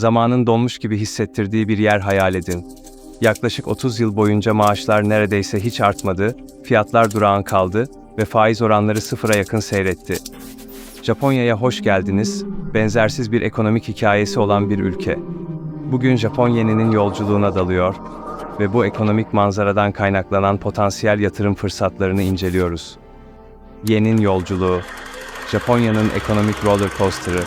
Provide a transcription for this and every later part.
Zamanın donmuş gibi hissettirdiği bir yer hayal edin. Yaklaşık 30 yıl boyunca maaşlar neredeyse hiç artmadı, fiyatlar durağan kaldı ve faiz oranları sıfıra yakın seyretti. Japonya'ya hoş geldiniz, benzersiz bir ekonomik hikayesi olan bir ülke. Bugün Japon yeninin yolculuğuna dalıyor ve bu ekonomik manzaradan kaynaklanan potansiyel yatırım fırsatlarını inceliyoruz. Yenin yolculuğu, Japonya'nın ekonomik roller coaster'ı,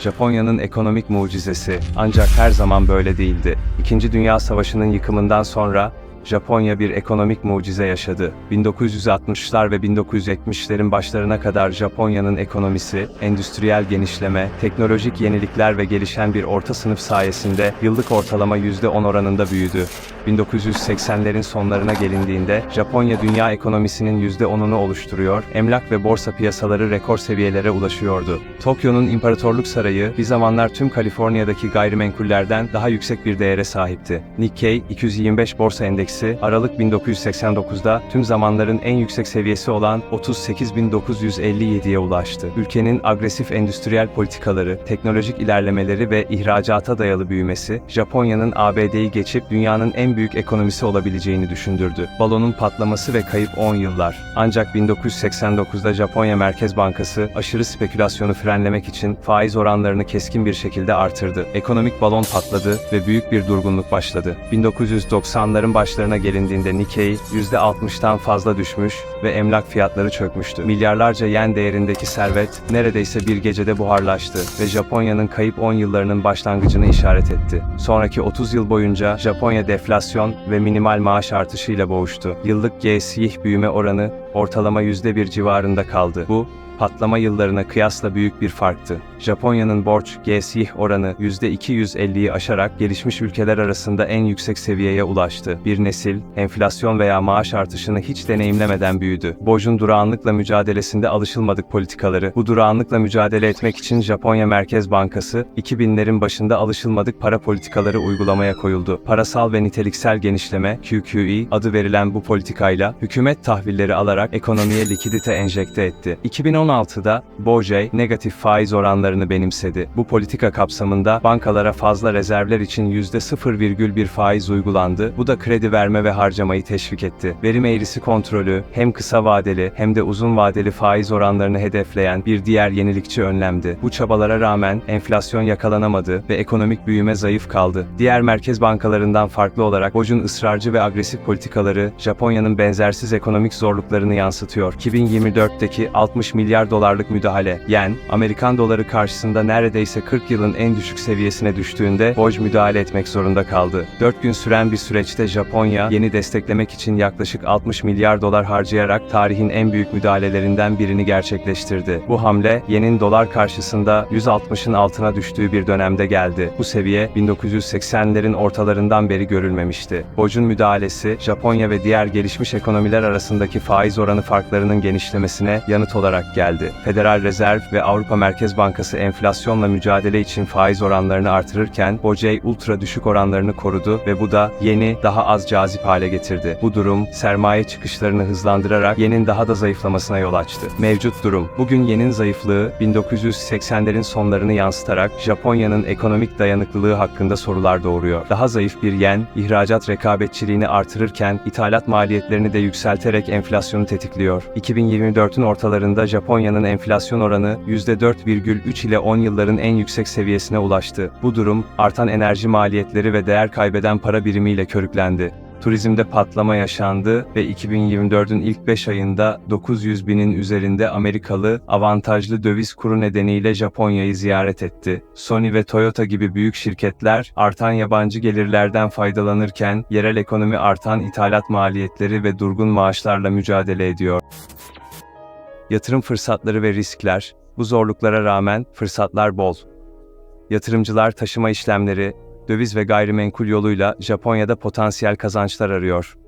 Japonya'nın ekonomik mucizesi ancak her zaman böyle değildi. İkinci Dünya Savaşı'nın yıkımından sonra Japonya bir ekonomik mucize yaşadı. 1960'lar ve 1970'lerin başlarına kadar Japonya'nın ekonomisi, endüstriyel genişleme, teknolojik yenilikler ve gelişen bir orta sınıf sayesinde yıllık ortalama %10 oranında büyüdü. 1980'lerin sonlarına gelindiğinde Japonya dünya ekonomisinin %10'unu oluşturuyor, emlak ve borsa piyasaları rekor seviyelere ulaşıyordu. Tokyo'nun İmparatorluk Sarayı bir zamanlar tüm Kaliforniya'daki gayrimenkullerden daha yüksek bir değere sahipti. Nikkei 225 borsa endeksi Aralık 1989'da tüm zamanların en yüksek seviyesi olan 38.957'ye ulaştı. Ülkenin agresif endüstriyel politikaları, teknolojik ilerlemeleri ve ihracata dayalı büyümesi, Japonya'nın ABD'yi geçip dünyanın en büyük ekonomisi olabileceğini düşündürdü. Balonun patlaması ve kayıp 10 yıllar. Ancak 1989'da Japonya Merkez Bankası aşırı spekülasyonu frenlemek için faiz oranlarını keskin bir şekilde artırdı. Ekonomik balon patladı ve büyük bir durgunluk başladı. 1990'ların başlarına gelindiğinde Nikkei %60'tan fazla düşmüş ve emlak fiyatları çökmüştü. Milyarlarca yen değerindeki servet neredeyse bir gecede buharlaştı ve Japonya'nın kayıp 10 yıllarının başlangıcını işaret etti. Sonraki 30 yıl boyunca Japonya deflasyon ve minimal maaş artışıyla boğuştu. Yıllık GSİH büyüme oranı ortalama %1 civarında kaldı. Bu, patlama yıllarına kıyasla büyük bir farktı. Japonya'nın borç GSİH oranı %250'yi aşarak gelişmiş ülkeler arasında en yüksek seviyeye ulaştı. Bir nesil, enflasyon veya maaş artışını hiç deneyimlemeden büyüdü. Borcun durağanlıkla mücadelesinde alışılmadık politikaları, bu durağanlıkla mücadele etmek için Japonya Merkez Bankası, 2000'lerin başında alışılmadık para politikaları uygulamaya koyuldu. Parasal ve niteliksel genişleme, QQE adı verilen bu politikayla, hükümet tahvilleri alarak ekonomiye likidite enjekte etti. 2016'da, BOJ, negatif faiz oranlarını benimsedi. Bu politika kapsamında bankalara fazla rezervler için %0,1 faiz uygulandı. Bu da kredi verme ve harcamayı teşvik etti. Verim eğrisi kontrolü hem kısa vadeli hem de uzun vadeli faiz oranlarını hedefleyen bir diğer yenilikçi önlemdi. Bu çabalara rağmen enflasyon yakalanamadı ve ekonomik büyüme zayıf kaldı. Diğer merkez bankalarından farklı olarak BOJ'un ısrarcı ve agresif politikaları Japonya'nın benzersiz ekonomik zorluklarını yansıtıyor. 2024'teki 60 milyar dolarlık müdahale, yen, Amerikan doları karşısında neredeyse 40 yılın en düşük seviyesine düştüğünde BOJ müdahale etmek zorunda kaldı. 4 gün süren bir süreçte Japonya, yeni desteklemek için yaklaşık 60 milyar dolar harcayarak tarihin en büyük müdahalelerinden birini gerçekleştirdi. Bu hamle, yenin dolar karşısında 160'ın altına düştüğü bir dönemde geldi. Bu seviye 1980'lerin ortalarından beri görülmemişti. BOJ'un müdahalesi, Japonya ve diğer gelişmiş ekonomiler arasındaki faiz oranı farklarının genişlemesine yanıt olarak geldi. Federal Rezerv ve Avrupa Merkez Bankası enflasyonla mücadele için faiz oranlarını artırırken, BOJ ultra düşük oranlarını korudu ve bu da yeni daha az cazip hale getirdi. Bu durum, sermaye çıkışlarını hızlandırarak yenin daha da zayıflamasına yol açtı. Mevcut durum, bugün yenin zayıflığı, 1980'lerin sonlarını yansıtarak Japonya'nın ekonomik dayanıklılığı hakkında sorular doğuruyor. Daha zayıf bir yen, ihracat rekabetçiliğini artırırken, ithalat maliyetlerini de yükselterek enflasyonu tetikliyor. 2024'ün ortalarında Japonya'nın enflasyon oranı %4,3 ile 10 yılların en yüksek seviyesine ulaştı. Bu durum, artan enerji maliyetleri ve değer kaybeden para birimiyle körüklendi. Turizmde patlama yaşandı ve 2024'ün ilk 5 ayında 900 binin üzerinde Amerikalı avantajlı döviz kuru nedeniyle Japonya'yı ziyaret etti. Sony ve Toyota gibi büyük şirketler artan yabancı gelirlerden faydalanırken yerel ekonomi artan ithalat maliyetleri ve durgun maaşlarla mücadele ediyor. Yatırım fırsatları ve riskler, bu zorluklara rağmen fırsatlar bol. Yatırımcılar taşıma işlemleri, döviz ve gayrimenkul yoluyla Japonya'da potansiyel kazançlar arıyor.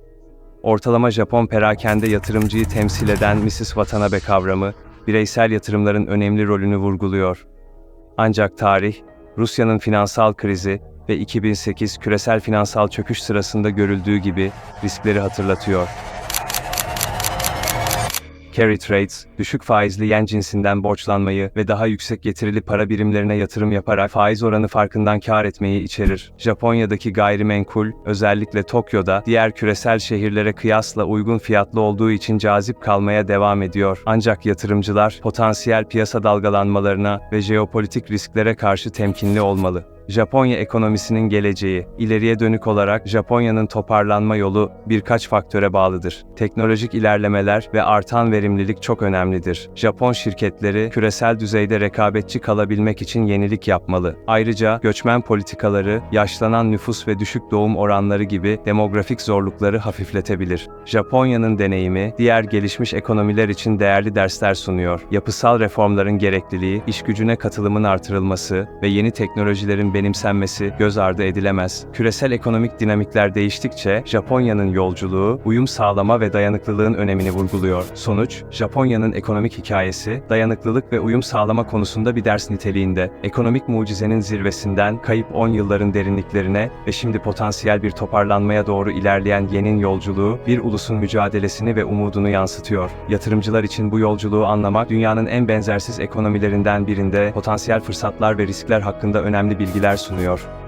Ortalama Japon perakende yatırımcıyı temsil eden Mrs. Watanabe kavramı, bireysel yatırımların önemli rolünü vurguluyor. Ancak tarih, Rusya'nın finansal krizi ve 2008 küresel finansal çöküş sırasında görüldüğü gibi riskleri hatırlatıyor. Carry trades, düşük faizli yen cinsinden borçlanmayı ve daha yüksek getirili para birimlerine yatırım yaparak faiz oranı farkından kar etmeyi içerir. Japonya'daki gayrimenkul, özellikle Tokyo'da, diğer küresel şehirlere kıyasla uygun fiyatlı olduğu için cazip kalmaya devam ediyor. Ancak yatırımcılar, potansiyel piyasa dalgalanmalarına ve jeopolitik risklere karşı temkinli olmalı. Japonya ekonomisinin geleceği, ileriye dönük olarak Japonya'nın toparlanma yolu birkaç faktöre bağlıdır. Teknolojik ilerlemeler ve artan verimlilik çok önemlidir. Japon şirketleri küresel düzeyde rekabetçi kalabilmek için yenilik yapmalı. Ayrıca göçmen politikaları, yaşlanan nüfus ve düşük doğum oranları gibi demografik zorlukları hafifletebilir. Japonya'nın deneyimi, diğer gelişmiş ekonomiler için değerli dersler sunuyor. Yapısal reformların gerekliliği, iş gücüne katılımın artırılması ve yeni teknolojilerin benimsenmesi göz ardı edilemez. Küresel ekonomik dinamikler değiştikçe Japonya'nın yolculuğu, uyum sağlama ve dayanıklılığın önemini vurguluyor. Sonuç, Japonya'nın ekonomik hikayesi, dayanıklılık ve uyum sağlama konusunda bir ders niteliğinde. Ekonomik mucizenin zirvesinden kayıp 10 yılların derinliklerine ve şimdi potansiyel bir toparlanmaya doğru ilerleyen yenin yolculuğu, bir ulusun mücadelesini ve umudunu yansıtıyor. Yatırımcılar için bu yolculuğu anlamak, dünyanın en benzersiz ekonomilerinden birinde potansiyel fırsatlar ve riskler hakkında önemli bilgiler sunuyor.